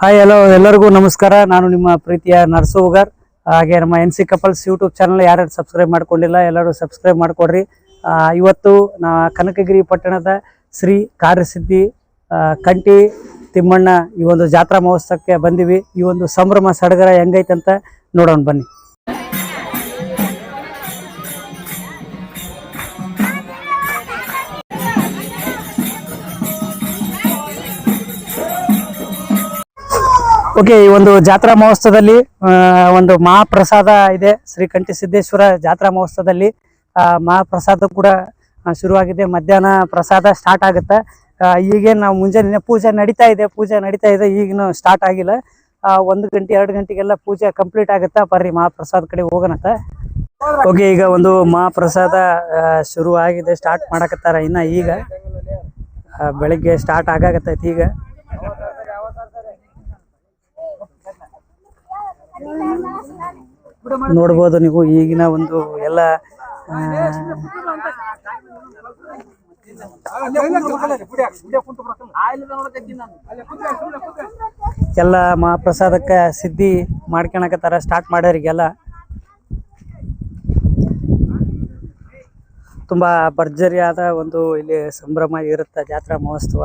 Hi hello ಎಲ್ಲರಿಗೂ ನಮಸ್ಕಾರ. ನಾನು ನಿಮ್ಮ ಪ್ರೀತಿಯ ನರ್ಸು ಉಗರ್. ಹಾಗೆ ನಮ್ಮ N C couples YouTube channel ಯಾರ್ಯಾರು ಸಬ್ಸ್ಕ್ರೈಬ್ ಮಾಡ್ಕೊಂಡಿಲ್ಲ, ಎಲ್ಲರೂ ಸಬ್ಸ್ಕ್ರೈಬ್ ಮಾಡಿಕೊಡ್ರಿ. ಇವತ್ತು ನಾ ಕನಕಗಿರಿ ಪಟ್ಟಣದ ಶ್ರೀ ಕಾರ್ಯಸಿದ್ಧಿ ಕಂಟಿ ತಿಮ್ಮಣ್ಣ ಈ ಒಂದು ಜಾತ್ರಾ ಮಹೋತ್ಸವಕ್ಕೆ ಬಂದಿವಿ. ಈ ಒಂದು ಸಂಭ್ರಮ ಸಡಗರ ಹೆಂಗೈತೆ ಅಂತ ನೋಡೋಣ ಬನ್ನಿ. ಓಕೆ ಈ ಒಂದು ಜಾತ್ರಾ ಮಹೋತ್ಸವದಲ್ಲಿ ಒಂದು ಮಹಾಪ್ರಸಾದ ಇದೆ. ಶ್ರೀ ಕಂಠಿ ಸಿದ್ದೇಶ್ವರ ಜಾತ್ರಾ ಮಹೋತ್ಸವದಲ್ಲಿ ಮಹಾಪ್ರಸಾದ ಕೂಡ ಶುರುವಾಗಿದೆ. ಮಧ್ಯಾಹ್ನ ಪ್ರಸಾದ ಸ್ಟಾರ್ಟ್ ಆಗುತ್ತೆ. ಈಗೇನು ನಾವು ಮುಂಜಾನೆ ಪೂಜೆ ನಡೀತಾ ಇದೆ, ಪೂಜೆ ನಡೀತಾ ಇದೆ. ಈಗಿನ ಸ್ಟಾರ್ಟ್ ಆಗಿಲ್ಲ. ಒಂದು ಗಂಟೆ, ಎರಡು ಗಂಟೆಗೆಲ್ಲ ಪೂಜೆ ಕಂಪ್ಲೀಟ್ ಆಗುತ್ತಾ ಬರ್ರಿ, ಮಹಾಪ್ರಸಾದ ಕಡೆ ಹೋಗೋಣತ್ತ ಓಕೆ ಈಗ ಒಂದು ಮಹಾಪ್ರಸಾದ ಶುರುವಾಗಿದೆ ಸ್ಟಾರ್ಟ್ ಮಾಡಕತ್ತಾರ ಇನ್ನ ಈಗ. ಬೆಳಿಗ್ಗೆ ಸ್ಟಾರ್ಟ್ ಆಗಾಕತ್ತೈತಿ ಈಗ. ನೋಡ್ಬೋದು ನೀವು ಈಗಿನ ಒಂದು ಎಲ್ಲ ಎಲ್ಲ ಎಲ್ಲ ಮಹಾಪ್ರಸಾದಕ್ಕ ಸಿದ್ಧಿ ಮಾಡ್ಕೊಳಕತ್ತಾರ ಸ್ಟಾರ್ಟ್ ಮಾಡೋರಿಗೆಲ್ಲ ತುಂಬಾ ಭರ್ಜರಿಯಾದ ಒಂದು ಇಲ್ಲಿ ಸಂಭ್ರಮ ಇರುತ್ತೆ ಜಾತ್ರಾ ಮಹೋತ್ಸವ.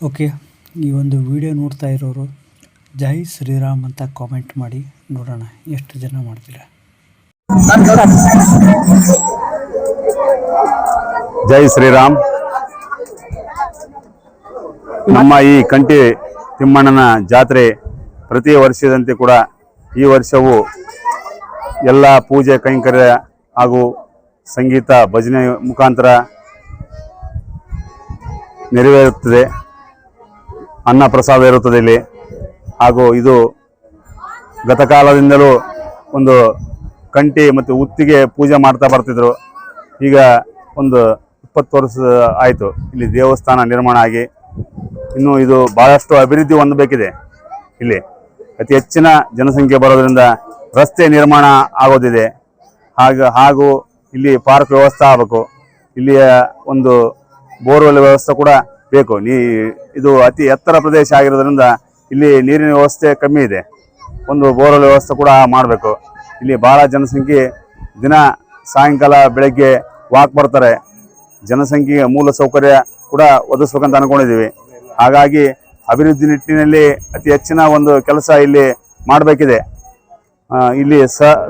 ಓಕೆ ಈ ಒಂದು ವಿಡಿಯೋ ನೋಡ್ತಾ ಇರೋರು, ಜೈ ಶ್ರೀರಾಮ್ ಅಂತ ಕಾಮೆಂಟ್ ಮಾಡಿ ನೋಡೋಣ, ಎಷ್ಟು ಜನ ಮಾಡ್ತೀರಾ? ಜೈ ಶ್ರೀರಾಮ್. ನಮ್ಮ ಈ ಕಂಟಿ ತಿಮ್ಮಣ್ಣನ ಜಾತ್ರೆ ಪ್ರತಿ ವರ್ಷದಂತೆ ಕೂಡ ಈ ವರ್ಷವು ಎಲ್ಲ ಪೂಜೆ ಕೈಂಕರ್ಯ ಹಾಗೂ ಸಂಗೀತ ಭಜನೆ ಮುಖಾಂತರ ನೆರವೇರುತ್ತದೆ. ಅನ್ನ ಪ್ರಸಾದ ಇರುತ್ತದೆ ಇಲ್ಲಿ. ಹಾಗೂ ಇದು ಗತಕಾಲದಿಂದಲೂ ಒಂದು ಕಂಟಿ ಮತ್ತು ಉತ್ತಿಗೆ ಪೂಜೆ ಮಾಡ್ತಾ ಬರ್ತಿದ್ರು. ಈಗ ಒಂದು ಇಪ್ಪತ್ತು ವರ್ಷ ಆಯಿತು. ಇಲ್ಲಿ ದೇವಸ್ಥಾನ ನಿರ್ಮಾಣ ಆಗಿ ಇನ್ನು ಇದು ಬಹಳಷ್ಟು ಅಭಿವೃದ್ಧಿ ಹೊಂದಬೇಕಿದೆ ಇಲ್ಲಿ. ಅತಿ ಹೆಚ್ಚಿನ ಜನಸಂಖ್ಯೆ ಬರೋದ್ರಿಂದ ರಸ್ತೆ ನಿರ್ಮಾಣ ಆಗೋದಿದೆ. ಹಾಗ, ಹಾಗೂ ಇಲ್ಲಿ ಪಾರ್ಕ್ ವ್ಯವಸ್ಥೆ ಆಗಬೇಕು. ಇಲ್ಲಿಯ ಒಂದು ಬೋರ್ವೆಲ್ ವ್ಯವಸ್ಥೆ ಕೂಡ ಬೇಕು. ನೀ, ಇದು ಅತಿ ಎತ್ತರ ಪ್ರದೇಶ ಆಗಿರೋದ್ರಿಂದ ಇಲ್ಲಿ ನೀರಿನ ವ್ಯವಸ್ಥೆ ಕಮ್ಮಿ ಇದೆ. ಒಂದು ಬೋರ್ವೆಲ್ ವ್ಯವಸ್ಥೆ ಕೂಡ ಮಾಡಬೇಕು. ಇಲ್ಲಿ ಭಾಳ ಜನಸಂಖ್ಯೆ ದಿನ ಸಾಯಂಕಾಲ ಬೆಳಗ್ಗೆ ವಾಕ್ ಬರ್ತಾರೆ ಜನಸಂಖ್ಯೆಗೆ ಮೂಲ ಸೌಕರ್ಯ ಕೂಡ ಒದಗಿಸ್ಬೇಕಂತ ಅನ್ಕೊಂಡಿದ್ದೀವಿ. ಹಾಗಾಗಿ ಅಭಿವೃದ್ಧಿ ನಿಟ್ಟಿನಲ್ಲಿ ಅತಿ ಹೆಚ್ಚಿನ ಒಂದು ಕೆಲಸ ಇಲ್ಲಿ ಮಾಡಬೇಕಿದೆ. ಇಲ್ಲಿ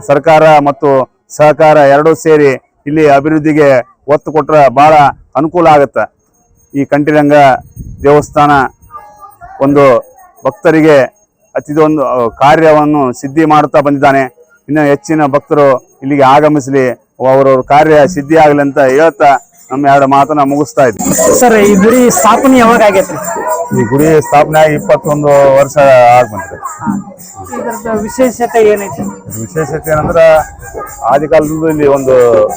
ಸರ್ಕಾರ ಮತ್ತು ಸಹಕಾರ ಎರಡೂ ಸೇರಿ ಇಲ್ಲಿ ಅಭಿವೃದ್ಧಿಗೆ ಒತ್ತು ಕೊಟ್ಟರೆ ಬಹಳ ಅನುಕೂಲ ಆಗುತ್ತೆ. ಈ ಕಂಠಿರಂಗ ದೇವಸ್ಥಾನ ಒಂದು ಭಕ್ತರಿಗೆ ಅತಿದೊಂದು ಕಾರ್ಯವನ್ನು ಸಿದ್ಧಿ ಮಾಡುತ್ತಾ ಬಂದಿದ್ದಾನೆ. ಇನ್ನು ಹೆಚ್ಚಿನ ಭಕ್ತರು ಇಲ್ಲಿಗೆ ಆಗಮಿಸಲಿ, ಅವರವ್ರ ಕಾರ್ಯ ಸಿದ್ಧಿ ಆಗಲಿ ಅಂತ ಹೇಳ್ತಾ ನಮ್ಮ ಎರಡು ಮಾತನ್ನ ಮುಗಿಸ್ತಾ ಇದ್ವಿ. ಸರ್ ಈ ಗುಡಿ ಸ್ಥಾಪನೆ ಯಾವಾಗ ಆಗೈತ್ರಿ? ಈ ಗುಡಿ ಸ್ಥಾಪನೆ ಆಗಿ ಇಪ್ಪತ್ತೊಂದು ವರ್ಷ ಆಗ್ಬಂತ ವಿಶೇಷತೆ ಏನೈತಿ? ವಿಶೇಷತೆ ಏನಂದ್ರ ಆದಿಕಾಲದಿಂದ ಇಲ್ಲಿ ಒಂದು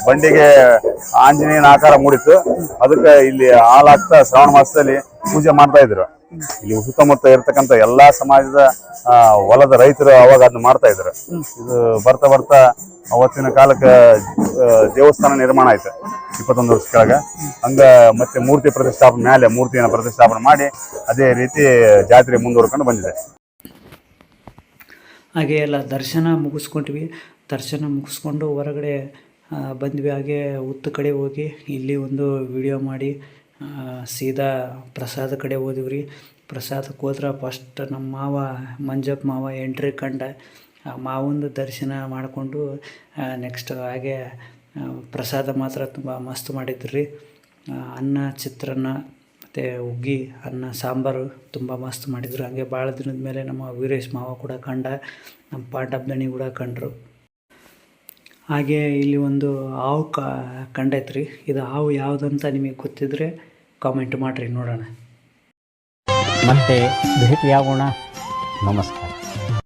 ಬಂಡಿಗೆ ಆಂಜನೇಯನ ಆಕಾರ ಮೂಡಿತ್ತು. ಅದಕ್ಕೆ ಇಲ್ಲಿ ಹಾಲಾಗ್ತಾ ಶ್ರಾವಣ ಮಾಸದಲ್ಲಿ ಪೂಜೆ ಮಾಡ್ತಾ ಇದ್ರು. ಇಲ್ಲಿ ಸುತ್ತಮುತ್ತ ಇರ್ತಕ್ಕಂಥ ಎಲ್ಲಾ ಸಮಾಜದ ಆ, ಹೊಲದ ರೈತರು ಅವಾಗ ಅದನ್ನ ಮಾಡ್ತಾ ಇದ್ರು. ಇದು ಬರ್ತಾ ಬರ್ತಾ ಅವತ್ತಿನ ಕಾಲಕ್ಕೆ ದೇವಸ್ಥಾನ ನಿರ್ಮಾಣ ಆಯ್ತು, ಇಪ್ಪತ್ತೊಂದು ವರ್ಷ ಕೆಳಗೆ. ಹಂಗ ಮತ್ತೆ ಮೂರ್ತಿ ಪ್ರತಿಷ್ಠಾಪನೆ ಮೇಲೆ ಮೂರ್ತಿಯನ್ನು ಪ್ರತಿಷ್ಠಾಪನೆ ಮಾಡಿ ಅದೇ ರೀತಿ ಜಾತ್ರೆ ಮುಂದುವರ್ಕೊಂಡು ಬಂದಿದೆ. ಹಾಗೆ ಎಲ್ಲ ದರ್ಶನ ಮುಗಿಸ್ಕೊಂಡ್ವಿ. ದರ್ಶನ ಮುಗಿಸ್ಕೊಂಡು ಹೊರಗಡೆ ಬಂದ್ವಿ. ಹಾಗೆ ಉತ್ತ ಕಡೆ ಹೋಗಿ ಇಲ್ಲಿ ಒಂದು ವಿಡಿಯೋ ಮಾಡಿ ಸೀದಾ ಪ್ರಸಾದ ಕಡೆ ಹೋದಿವ್ರಿ ಪ್ರಸಾದಕ್ಕೆ ಹೋದ್ರೆ ಫಸ್ಟ್ ನಮ್ಮ ಮಾವ, ಮಂಜಪ್ಪ ಮಾವ ಎಂಟ್ರಿ ಕಂಡ ಆ ಮಾವಂದು ದರ್ಶನ ಮಾಡಿಕೊಂಡು ನೆಕ್ಸ್ಟ್ ಹಾಗೆ ಪ್ರಸಾದ ಮಾತ್ರ ತುಂಬ ಮಸ್ತ್ ಮಾಡಿದ್ರು. ರೀ ಅನ್ನ, ಚಿತ್ರಾನ್ನ, ಮತ್ತು ಉಗ್ಗಿ ಅನ್ನ, ಸಾಂಬಾರು ತುಂಬ ಮಸ್ತ್ ಮಾಡಿದರು. ಹಾಗೆ ಭಾಳ ದಿನದ ಮೇಲೆ ನಮ್ಮ ವೀರೇಶ್ ಮಾವ ಕೂಡ ಕಂಡ, ನಮ್ಮ ಪಾಂಡಬ್ದಣಿ ಕೂಡ ಕಂಡರು. ಹಾಗೆ ಇಲ್ಲಿ ಒಂದು ಹಾವು ಕ, ಕಂಡೈತ್ರಿ. ಇದು ಹಾವು ಯಾವುದಂತ ನಿಮಗೆ ಗೊತ್ತಿದ್ರೆ ಕಾಮೆಂಟ್ ಮಾಡಿರಿ, ನೋಡೋಣ. ಮತ್ತೆ ಭೇಟಿಯಾಗೋಣ ನಮಸ್ಕಾರ.